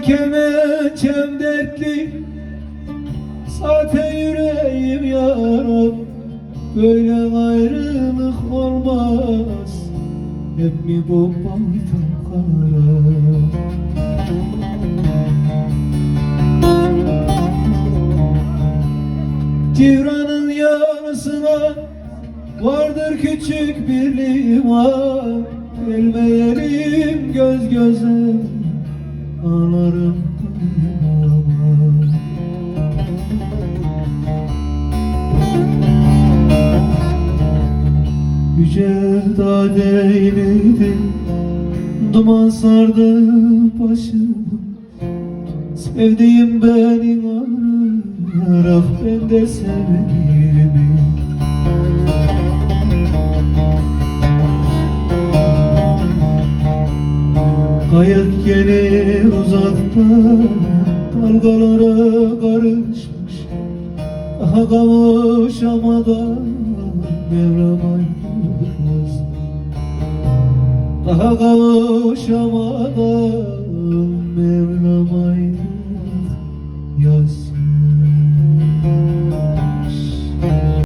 kemençem dertli. Zaten yüreğim yaram Böyle ayrılık olmaz. Hep mi bu baytam kara? Civranın yanısına Vardır küçük bir liman. Gelmeyelim göz göze Ağlarım Yüce dağ değildi Duman sardı başımı. Sevdiğim beni arar Ben de sevdiğimi Kayık gelir uzakta Dalgalara karışmış. Daha kavuşamadan Mevlam ayrılmaz Daha kavuşamadan